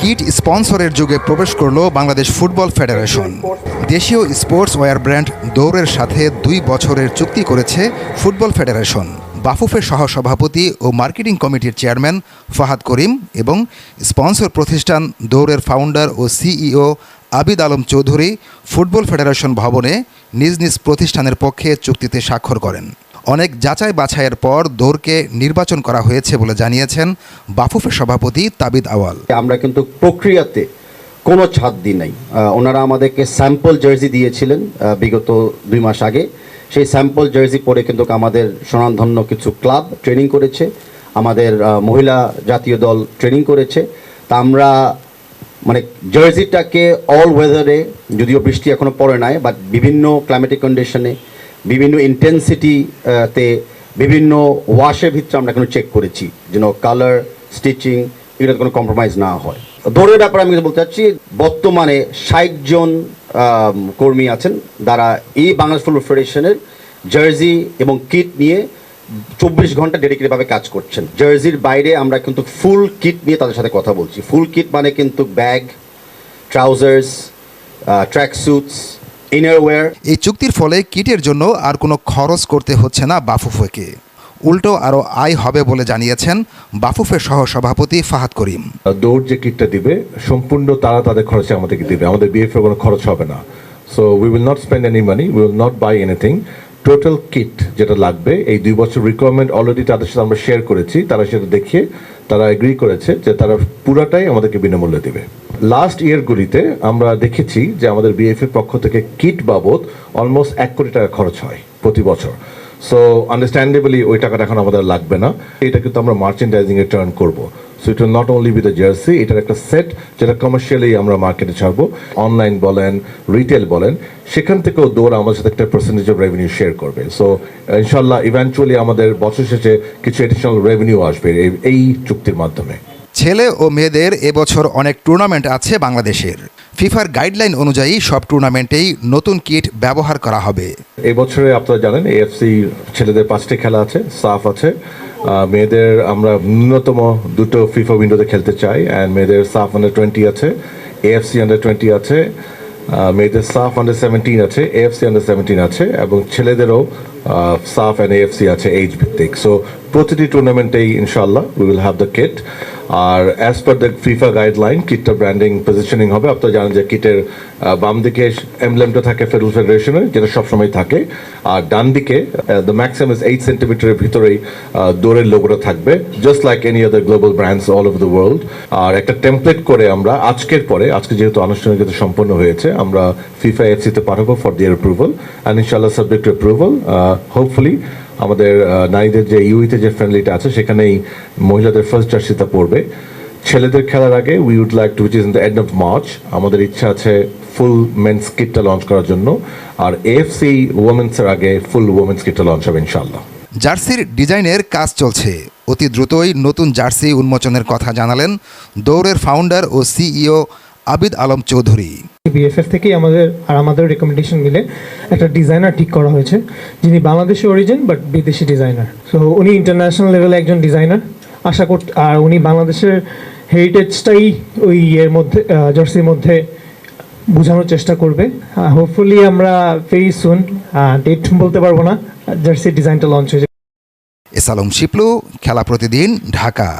Kit স্পন্সরের যুগে প্রবেশ করল বাংলাদেশ ফুটবল ফেডারেশন। দেশীয় স্পোর্টস ওয়্যার ব্র্যান্ড দৌড়ের সাথে দুই বছরের চুক্তি করেছে ফুটবল ফেডারেশন। বাফুফের সহসভাপতি ও মার্কেটিং কমিটির চেয়ারম্যান ফাহাদ করিম এবং স্পন্সর প্রতিষ্ঠান দৌড়ের ফাউন্ডার ও CEO Abid Alam Chowdhury football federation ভবনে নিজ নিজ প্রতিষ্ঠানের পক্ষে চুক্তিতে স্বাক্ষর করেন। অনেক যাচাই বাছাইয়ের পর দৌড়কে নির্বাচন করা হয়েছে বলে জানিয়েছেন বাফুফের সভাপতি তাবিদ আওয়াল। আমরা কিন্তু প্রক্রিয়াতে কোনো ছাদ দিই নাই। ওনারা আমাদেরকে স্যাম্পল জার্সি দিয়েছিলেন বিগত দুই মাস আগে। সেই স্যাম্পল জার্সি পরে কিন্তু আমাদের স্বনামধন্য কিছু ক্লাব ট্রেনিং করেছে, আমাদের মহিলা জাতীয় দল ট্রেনিং করেছে। তা আমরা মানে জার্সিটাকে অল ওয়েদারে যদিও বৃষ্টি এখনও পড়ে নাই বাট বিভিন্ন ক্লাইমেটিক কন্ডিশনে বিভিন্ন ইন্টেন্সিটি তে বিভিন্ন ওয়াশের ভিতরে আমরা এখনও চেক করেছি যেন কালার স্টিচিং এগুলোতে কোনো কম্প্রোমাইজ না হয়। দৌড়ের ব্যাপারে আমি বলতে চাচ্ছি, বর্তমানে ষাট জন কর্মী আছেন যারা এই বাংলাদেশ ফুটবল ফেডারেশনের জার্সি এবং কিট নিয়ে চব্বিশ ঘণ্টা ডেডিকেটেডভাবে কাজ করছেন। জার্সির বাইরে আমরা কিন্তু ফুল কিট নিয়ে তাদের সাথে কথা বলছি। ফুল কিট মানে কিন্তু bag trousers track suits innerwear এই চুক্তির ফলে কিটের জন্য আর কোনো খরচ করতে হচ্ছে না বাফুফেকে উল্টো আরও আয় হবে বলে জানিয়েছেন বাফুফের সহসভাপতি ফাহাদ করিম। দৌড় যে কিটটা দিবে সম্পূর্ণ তারা তাদের খরচে আমাদেরকে দিবে। আমাদের বিএফ এর কোনো খরচ হবে না। So we will not spend any money we will not buy anything total kit যেটা লাগবে এই দুই বছর রিকোয়ারমেন্ট অলরেডি তাদের সাথে আমরা শেয়ার করেছি তারা সেটা দেখিয়ে তারা এগ্রি করেছে যে তারা পুরাটাই আমাদেরকে বিনামূল্যে দিবে। লাস্ট ইয়ারগুলিতে আমরা দেখেছি যে আমাদের বিএফ এর পক্ষ থেকে কিট বাবদ অলমোস্ট এক কোটি টাকা খরচ হয় প্রতি বছর। সো আন্ডারস্ট্যান্ডেবলি ওই টাকাটা এখন আমাদের লাগবে না। এটা কিন্তু আমরা মার্চেন্ডাইজিং এ টার্ন করব so it not only with jersey এটার একটা সেট যেটা কমার্শিয়ালি আমরা মার্কেটে ছাড়বো। অনলাইন বলেন রিটেল বলেন, সেখান থেকেও দৌড় আমাদের সাথে একটা পার্সেন্টেজ অফ রেভিনিউ শেয়ার করবে। সো ইনশাল্লাহ ইভেন্চুয়ালি আমাদের বছর শেষে কিছু এডিশনাল রেভিনিউ আসবে এই চুক্তির মাধ্যমে। ছেলে ও মেয়েদের এবছর অনেক টুর্নামেন্ট আছে বাংলাদেশের। ফিফার গাইডলাইন অনুযায়ী সব টুর্নামেন্টেই নতুন কিট ব্যবহার করা হবে। এই বছরে আপনারা জানেন, এএফসি ছেলেদের পাঁচটি খেলা আছে, সাফ আছে। মেয়েদের আমরা ন্যূনতম দুটো ফিফা উইন্ডোতে খেলতে চাই অ্যান্ড মেয়েদের সাফ আন্ডার টোয়েন্টি আছে, এএফসি আন্ডার টোয়েন্টি আছে মেয়েদের সাফ আন্ডার সেভেন্টিন আছে, এএফসি আন্ডার সেভেন্টিন আছে, এবং ছেলেদেরও সাফ অ্যান্ড এএফসি আছে এইজ ভিত্তিক। সো প্রতিটি টুর্নামেন্টেই ইনশাল্লাহ we will have the kit R as per the FIFA guideline কিটটা branding positioning হবে। আপনারা জানেন যে কিটের বাম দিকে এমব্লেমটা থাকে ফেডারেল ফেডারেশনের যেটা সবসময় থাকে। আর ডান দিকে দ্য ম্যাক্সিমাম ইজ এইট সেন্টিমিটারের ভিতরেই দৌড়ের লোগোটা থাকবে। Just like any other global brands all over the world আর একটা টেমপ্লেট করে আমরা আজকের পরে, আজকে যেহেতু আনুষ্ঠানিকতা সম্পন্ন হয়েছে, আমরা ফিফা এফসিতে পাঠাবো ফর দিয়ার অ্যাপ্রুভাল অ্যান্ড ইনশাল্লাহ সাবজেক্ট অ্যাপ্রুভাল হোপফুলি আমাদের নারীদের যে ইউইতে যে ফ্রেন্ডলিটা আছে, সেখানেই মহিলাদের ফার্স্ট জার্সিটা পড়বে ছেলেদের খেলার আগে we would like to which is in the end of March আমাদের ইচ্ছা আছে ফুল মেন্স কিটটা লঞ্চ করার জন্য। আর এফসি ওমেন্সের আগে ফুল ওমেন্স কিটটা লঞ্চ হবে ইনশাল্লাহ জার্সির ডিজাইনের কাজ চলছে। অতি দ্রুতই নতুন জার্সি উন্মোচনের কথা জানালেন দৌড়ের ফাউন্ডার ও সিইও আবিদ আলম চৌধুরী। বিএফএফ থেকেই আমাদের আর আমাদের রেকমেন্ডেশন মিলে একটা ডিজাইনার ঠিক করা হয়েছে যিনি বাংলাদেশি অরিজিন বাট বিদেশি ডিজাইনার সো উনি ইন্টারন্যাশনাল লেভেলে একজন ডিজাইনার আশা কর আর উনি বাংলাদেশের হেরিটেজটাই ওই এর মধ্যে জার্সির মধ্যে বোঝানোর চেষ্টা করবে। হোপফুলি আমরা ভেরি সুন ডেট বলতে পারব না জার্সির ডিজাইনটা লঞ্চ হয়ে হয়েছে এসালম শিপলু খেলা প্রতিদিন ঢাকা।